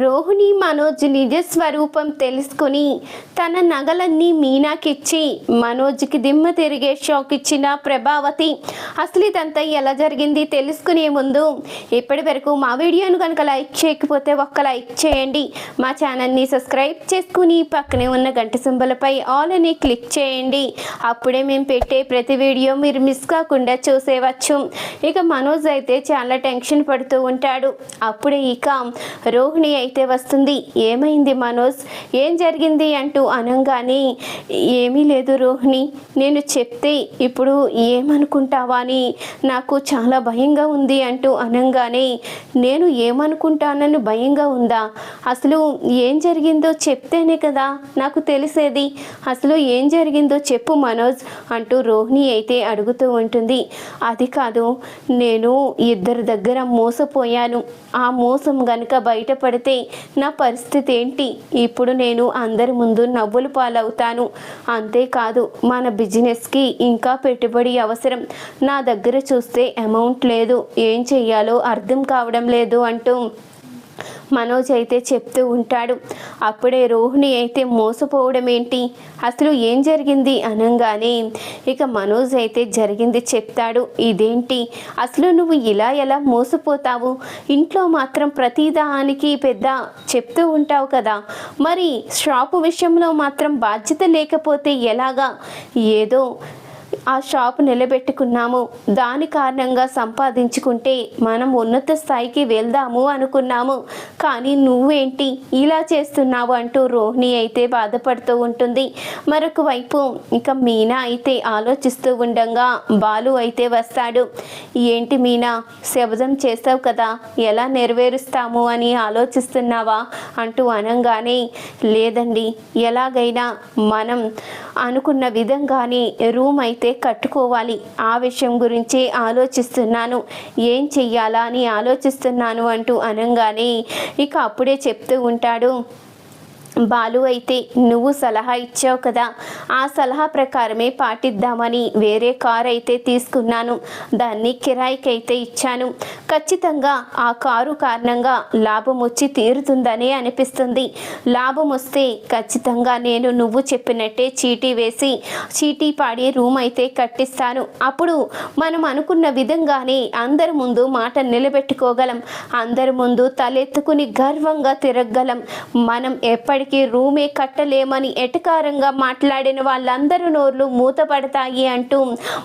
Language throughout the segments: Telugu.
రోహిణి మనోజ్ నిజ స్వరూపం తెలుసుకుని తన నగలన్నీ మీనాకిచ్చి మనోజ్కి దిమ్మ తిరిగే షాక్ ఇచ్చిన ప్రభావతి అసలు ఇదంతా ఎలా జరిగింది తెలుసుకునే ముందు ఇప్పటి వరకు మా వీడియోను కనుక లైక్ చేయకపోతే ఒక్క లైక్ చేయండి. మా ఛానల్ని సబ్స్క్రైబ్ చేసుకుని పక్కనే ఉన్న గంట సింబలపై ఆల్ అని క్లిక్ చేయండి. అప్పుడే మేము పెట్టే ప్రతి వీడియో మీరు మిస్ కాకుండా చూసేవచ్చు. ఇక మనోజ్ అయితే చాలా టెన్షన్ పడుతూ ఉంటాడు. అప్పుడే ఇక రోహిణి అయితే వస్తుంది. ఏమైంది మనోజ్? ఏం జరిగింది అంటూ అనంగానే ఏమీ లేదు రోహిణి నేను చెప్తే ఇప్పుడు ఏమనుకుంటావా అని నాకు చాలా భయంగా ఉంది అంటూ అనంగానే నేను ఏమనుకుంటానని భయంగా ఉందా? అసలు ఏం జరిగిందో చెప్తేనే కదా నాకు తెలిసేది. అసలు ఏం జరిగిందో చెప్పు మనోజ్ అంటూ రోహిణి అయితే అడుగుతూ ఉంటుంది. అది కాదు నేను ఇద్దరి దగ్గర మోసపోయాను. ఆ మోసం గనుక బయటపడితే నా పరిస్థితి ఏంటి? ఇప్పుడు నేను అందరి ముందు నవ్వులు పాలవుతాను. అంతేకాదు మన బిజినెస్కి ఇంకా పెట్టుబడి అవసరం. నా దగ్గర చూస్తే అమౌంట్ లేదు. ఏం చెయ్యాలో అర్థం కావడం లేదు అంటూ మనోజ్ అయితే చెప్తూ ఉంటాడు. అప్పుడే రోహిణి అయితే మోసపోవడం ఏంటి? అసలు ఏం జరిగింది అనగానే ఇక మనోజ్ అయితే జరిగింది చెప్తాడు. ఇదేంటి? అసలు నువ్వు ఇలా ఎలా మోసపోతావు? ఇంట్లో మాత్రం ప్రతిదానికి పెద్ద చెప్తూ ఉంటావు కదా. మరి షాపు విషయంలో మాత్రం బాధ్యత లేకపోతే ఎలాగా? ఏదో ఆ షాప్ నిలబెట్టుకున్నాము. దాని కారణంగా సంపాదించుకుంటే మనం ఉన్నత స్థాయికి వెళ్దాము అనుకున్నాము. కానీ నువ్వేంటి ఇలా చేస్తున్నావు అంటూ రోహిణి అయితే బాధపడుతూ ఉంటుంది. మరొక వైపు ఇక మీనా అయితే ఆలోచిస్తూ ఉండగా బాలు అయితే వస్తాడు. ఏంటి మీనా శబదం చేస్తావు కదా ఎలా నెరవేరుస్తాము అని ఆలోచిస్తున్నావా? అంటూ అనంగానే లేదండి ఎలాగైనా మనం అనుకున్న విధంగానే రూమ్ అయితే కట్టుకోవాలి. ఆ విషయం గురించి ఆలోచిస్తున్నాను. ఏం చెయ్యాలా అని ఆలోచిస్తున్నాను అంటూ అనగానే ఇక అప్పుడే చెప్తూ ఉంటాడు. బాలు అయితే నువ్వు సలహా ఇచ్చావు కదా. ఆ సలహా ప్రకారమే పాటిద్దామని వేరే కారు అయితే తీసుకున్నాను. దాన్ని కిరాయికి అయితే ఇచ్చాను. ఖచ్చితంగా ఆ కారు కారణంగా లాభం వచ్చి తీరుతుందని అనిపిస్తుంది. లాభం వస్తే ఖచ్చితంగా నేను నువ్వు చెప్పినట్టే చీటీ వేసి చీటీ పాడి రూమ్ అయితే కట్టిస్తాను. అప్పుడు మనం అనుకున్న విధంగానే అందరి ముందు మాట నిలబెట్టుకోగలం. అందరి ముందు తలెత్తుకుని గర్వంగా తిరగగలం. మనం ఎప్పటికీ రూమే కట్టలేమని ఎటకారంగా మాట్లాడిన వాళ్ళందరూ నోర్లు మూతపడతాయి అంటూ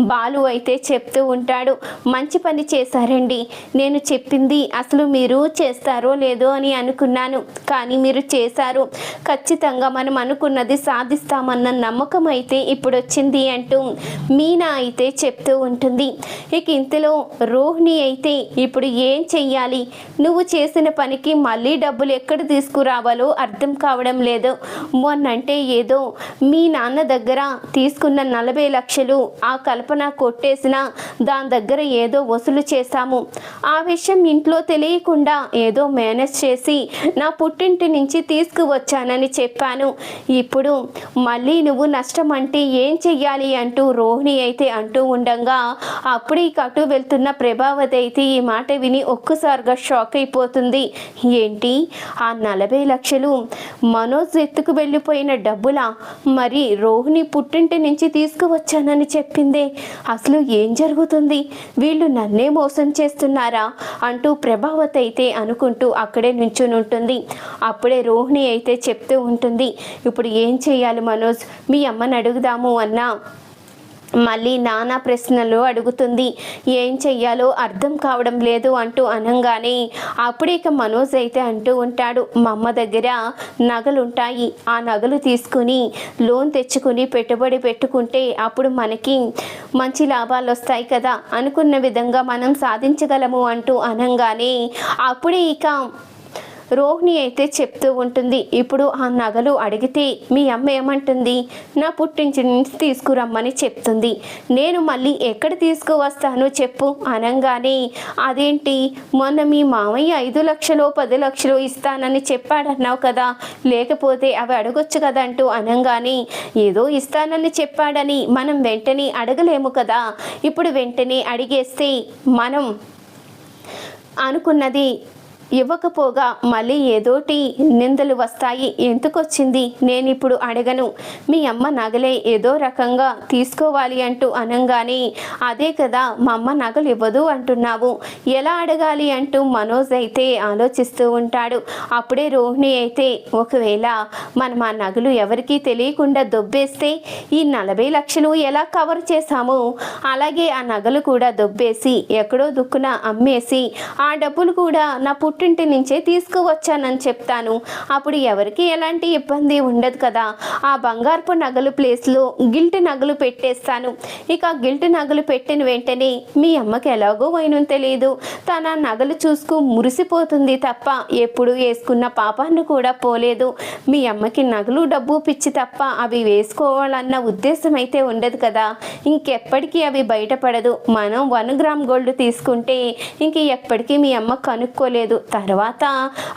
బాలు అయితే చెప్తూ ఉంటాడు. మంచి పని చేశారండి. నేను చెప్పింది అసలు మీరు చేస్తారో లేదో అని అనుకున్నాను. కానీ మీరు చేశారు. ఖచ్చితంగా మనం అనుకున్నది సాధిస్తామన్న నమ్మకం అయితే ఇప్పుడు వచ్చింది అంటూ మీనా అయితే చెప్తూ ఉంటుంది. ఇక ఇంతలో రోహిణి అయితే ఇప్పుడు ఏం చెయ్యాలి? నువ్వు చేసిన పనికి మళ్ళీ డబ్బులు ఎక్కడ తీసుకురావాలో అర్థం కావడం లేదు. మొన్నంటే ఏదో మీ నాన్న దగ్గర తీసుకున్న నలభై లక్షలు ఆ కల్పన కొట్టేసిన దాని దగ్గర ఏదో వసూలు చేశాము. ఆ విషయం ఇంట్లో తెలియకుండా ఏదో మేనేజ్ చేసి నా పుట్టింటి నుంచి తీసుకువచ్చానని చెప్పాను. ఇప్పుడు మళ్ళీ నువ్వు నష్టం అంటే ఏం చెయ్యాలి అంటూ రోహిణి అయితే అంటూ ఉండగా అప్పుడు ఈ కటు వెళ్తున్న ప్రభావతి అయితే ఈ మాట విని ఒక్కసారిగా షాక్ అయిపోతుంది. ఏంటి? ఆ నలభై లక్షలు మనోజ్ ఎత్తుకు వెళ్ళిపోయిన డబ్బులా? మరి రోహిణి పుట్టింటి నుంచి తీసుకువచ్చానని చెప్పిందే. అసలు ఏం జరుగుతుంది? వీళ్ళు నన్నే మోసం చేస్తున్నారా? అంటూ ప్రభావతి అయితే అనుకుంటూ అక్కడే నుంచుని ఉంటుంది అప్పుడే రోహిణి అయితే చెప్తూ ఉంటుంది ఇప్పుడు ఏం చేయాలి మనోజ్? మీ అమ్మని అడుగుదాము అన్నా. మళ్ళీ నానా ప్రశ్నలు అడుగుతుంది. ఏం చెయ్యాలో అర్థం కావడం లేదు అంటూ అనంగానే అప్పుడే ఇక మనోజ్ అయితే అంటూ ఉంటాడు మా అమ్మ దగ్గర నగలుంటాయి. ఆ నగలు తీసుకుని లోన్ తెచ్చుకుని పెట్టుబడి పెట్టుకుంటే అప్పుడు మనకి మంచి లాభాలు వస్తాయి కదా అనుకున్న విధంగా మనం సాధించగలము అంటూ అనంగానే అప్పుడే ఇక రోహిణి అయితే చెప్తూ ఉంటుంది. ఇప్పుడు ఆ నగలు అడిగితే మీ అమ్మ ఏమంటుంది? నా పుట్టించి నుంచి తీసుకురమ్మని చెప్తుంది. నేను మళ్ళీ ఎక్కడ తీసుకువస్తాను చెప్పు అనగానే. అదేంటి? మొన్న మీ మామయ్య ఐదు లక్షలు పది లక్షలు ఇస్తానని చెప్పాడన్నావు కదా. లేకపోతే అవి అడగొచ్చు కదా అంటూ అనగానే. ఏదో ఇస్తానని చెప్పాడని మనం వెంటనే అడగలేము కదా. ఇప్పుడు వెంటనే అడిగేస్తే మనం అనుకున్నది ఇవ్వకపోగా మళ్ళీ ఏదోటి నిందలు వస్తాయి. ఎందుకొచ్చింది? నేను ఇప్పుడు అడగను. మీ అమ్మ నగలే ఏదో రకంగా తీసుకోవాలి అంటూ అనంగానే అదే కదా మా అమ్మ నగలు ఇవ్వదు అంటున్నావు. ఎలా అడగాలి? అంటూ మనోజ్ అయితే ఆలోచిస్తూ ఉంటాడు. అప్పుడే రోహిణి అయితే ఒకవేళ మనం ఆ నగలు ఎవరికీ తెలియకుండా దొబ్బేస్తే ఈ నలభై లక్షలు ఎలా కవర్ చేశాము? అలాగే ఆ నగలు కూడా దొబ్బేసి ఎక్కడో దుక్కున అమ్మేసి ఆ డబ్బులు కూడా నా పుట్టింటి నుంచే తీసుకువచ్చానని చెప్తాను. అప్పుడు ఎవరికి ఎలాంటి ఇబ్బంది ఉండదు కదా. ఆ బంగారపు నగలు ప్లేస్లో గిల్ట్ నగలు పెట్టేస్తాను. ఇక గిల్ట్ నగలు పెట్టిన వెంటనే మీ అమ్మకి ఎలాగో వైనం తెలియదు తన నగలు చూసుకు మురిసిపోతుంది తప్ప ఎప్పుడు వేసుకున్న పాపాన్ని కూడా పోలేదు. మీ అమ్మకి నగలు డబ్బు పిచ్చి తప్ప అవి వేసుకోవాలన్న ఉద్దేశం అయితే ఉండదు కదా. ఇంకెప్పటికీ అవి బయటపడదు. మనం వన్ గ్రామ్ గోల్డ్ తీసుకుంటే ఇంక ఎప్పటికీ మీ అమ్మ కనుక్కోలేదు. తర్వాత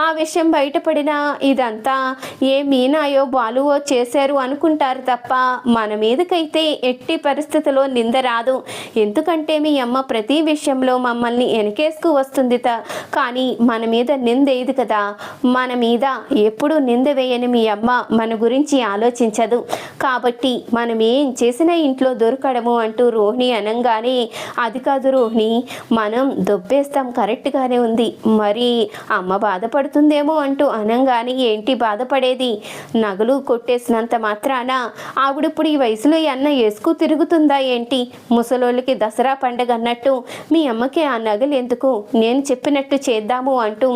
ఆ విషయం బయటపడినా ఇదంతా ఏ మీనాయో బాలువో చేశారు అనుకుంటారు తప్ప మన మీదకైతే ఎట్టి పరిస్థితిలో నింద రాదు. ఎందుకంటే మీ అమ్మ ప్రతి విషయంలో మమ్మల్ని వెనకేసుకు వస్తుంది త. కానీ మన మీద నిందేది కదా? మన మీద ఎప్పుడు నింద వేయని మీ అమ్మ మన గురించి ఆలోచించదు. కాబట్టి మనం ఏం చేసినా ఇంట్లో దొరకడము అంటూ రోహిణి అనంగానే అది కాదు రోహిణి మనం దొబ్బేస్తాం కరెక్ట్గానే ఉంది. మరి అమ్మ బాధపడుతుందేమో అంటూ అనంగానే ఏంటి బాధపడేది? నగలు కొట్టేసినంత మాత్రాన? ఆవిడప్పుడు ఈ వయసులో ఈ అన్న వేసుకు తిరుగుతుందా ఏంటి? ముసలోళ్ళకి దసరా పండగ అన్నట్టు మీ అమ్మకి ఆ నగలు ఎందుకు? నేను చెప్పినట్టు చేద్దాము అంటూ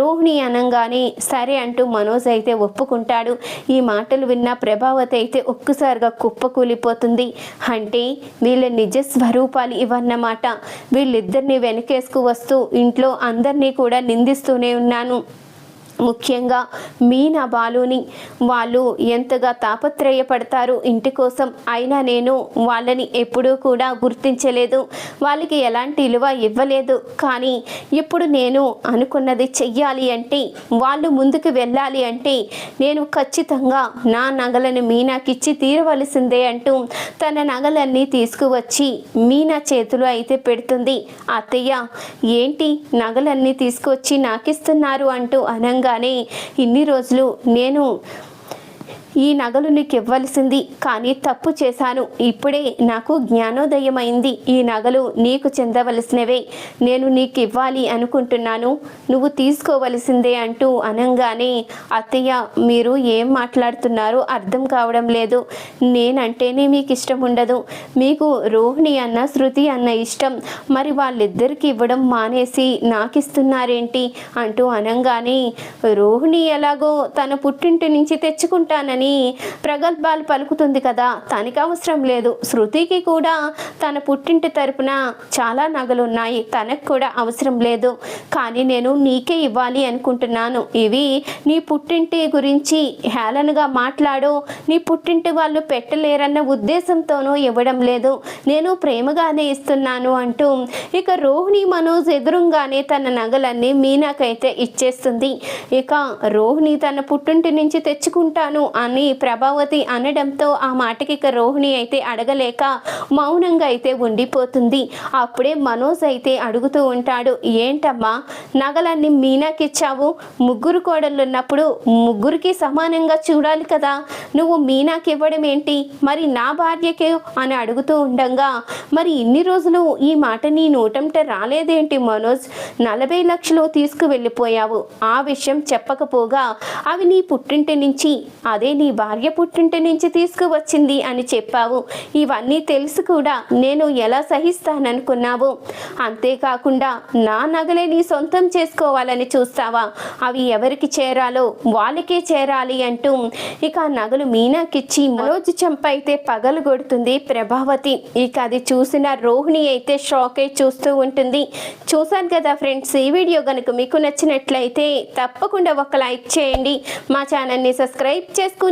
రోహిణి అనంగానే సరే అంటూ మనోజ్ అయితే ఒప్పుకుంటాడు. ఈ మాటలు విన్న ప్రభావతి అయితే ఒక్కసారిగా కుప్పకూలిపోతుంది అంటే వీళ్ళ నిజ స్వరూపాలు ఇవన్నమాట. వీళ్ళిద్దరిని వెనకేసుకు వస్తూ ఇంట్లో అందరినీ కూడా నిందిస్తూనే ఉన్నాను. ముఖ్యంగా మీనా బాలుని. వాళ్ళు ఎంతగా తాపత్రయపడతారు ఇంటి కోసం. అయినా నేను వాళ్ళని ఎప్పుడూ కూడా గుర్తించలేదు. వాళ్ళకి ఎలాంటి విలువ ఇవ్వలేదు. కానీ ఇప్పుడు నేను అనుకున్నది చెయ్యాలి అంటే వాళ్ళు ముందుకు వెళ్ళాలి అంటే నేను ఖచ్చితంగా నా నగలను మీనాకిచ్చి తీరవలసిందే అంటూ తన నగలన్నీ తీసుకువచ్చి మీనా చేతులు అయితే పెడుతుంది. అత్తయ్య ఏంటి నగలన్నీ తీసుకొచ్చి నాకిస్తున్నారు అంటూ అనంగానే ఇన్ని రోజులు నేను ఈ నగలు నీకు ఇవ్వాల్సింది కానీ తప్పు చేశాను. ఇప్పుడే నాకు జ్ఞానోదయం అయింది ఈ నగలు నీకు చెందవలసినవే. నేను నీకు ఇవ్వాలి అనుకుంటున్నాను. నువ్వు తీసుకోవలసిందే అంటూ అనంగానే అత్తయ్య మీరు ఏం మాట్లాడుతున్నారో అర్థం కావడం లేదు. నేనంటేనే మీకు ఇష్టం ఉండదు మీకు రోహిణి అన్న శృతి అన్న ఇష్టం. మరి వాళ్ళిద్దరికి ఇవ్వడం మానేసి నాకు ఇస్తున్నారేంటి అంటూ అనంగానే రోహిణి ఎలాగో తన పుట్టింటి నుంచి తెచ్చుకుంటానని ప్రగల్భాలు పలుకుతుంది కదా తనకి అవసరం లేదు. శృతికి కూడా తన పుట్టింటి తరపున చాలా నగలు ఉన్నాయి తనకు కూడా అవసరం లేదు. కానీ నేను నీకే ఇవ్వాలి అనుకుంటున్నాను. ఇవి నీ పుట్టింటి గురించి హేళనగా మాట్లాడు. నీ పుట్టింటి వాళ్ళు పెట్టలేరన్న ఉద్దేశంతోనూ ఇవ్వడం లేదు. నేను ప్రేమగానే ఇస్తున్నాను అంటూ ఇక రోహిణి మనోజ్ ఎదురుగానే తన నగలన్నీ మీనాకైతే ఇచ్చేస్తుంది. ఇక రోహిణి తన పుట్టింటి నుంచి తెచ్చుకుంటాను అని ప్రభావతి అనడంతో ఆ మాటకి ఇక రోహిణి అయితే అడగలేక మౌనంగా అయితే ఉండిపోతుంది. అప్పుడే మనోజ్ అయితే అడుగుతూ ఉంటాడు ఏంటమ్మా నగలన్నీ మీనాకిచ్చావు? ముగ్గురు కోడళ్ళు ఉన్నప్పుడు ముగ్గురికి సమానంగా చూడాలి కదా. నువ్వు మీనాకి ఇవ్వడం ఏంటి? మరి నా భార్యకే? అని అడుగుతూ ఉండగా మరి ఇన్ని రోజులు ఈ మాట నీ నోటంట రాలేదేంటి మనోజ్? నలభై లక్షలు తీసుకువెళ్ళిపోయావు. ఆ విషయం చెప్పకపోగా అవి నీ పుట్టింటి నుంచి అదే నీ భార్య పుట్టింటి నుంచి తీసుకువచ్చింది అని చెప్పావు. ఇవన్నీ తెలుసు కూడా నేను ఎలా సహిస్తాననుకున్నావు. అంతేకాకుండా నా నగలే నీ సొంతం చేసుకోవాలని చూస్తావా? అవి ఎవరికి చేరాలో వాళ్ళకే చేరాలి అంటూ ఇక నగలు మీనాకిచ్చి మనోజ్ చంపైతే అయితే పగలు కొడుతుంది ప్రభావతి. ఇక అది చూసిన రోహిణి అయితే షాక్ అయి చూస్తూ ఉంటుంది. చూశాను కదా ఫ్రెండ్స్ ఈ వీడియో కనుక మీకు నచ్చినట్లయితే తప్పకుండా ఒక లైక్ చేయండి. మా ఛానల్ని సబ్స్క్రైబ్ చేసుకుని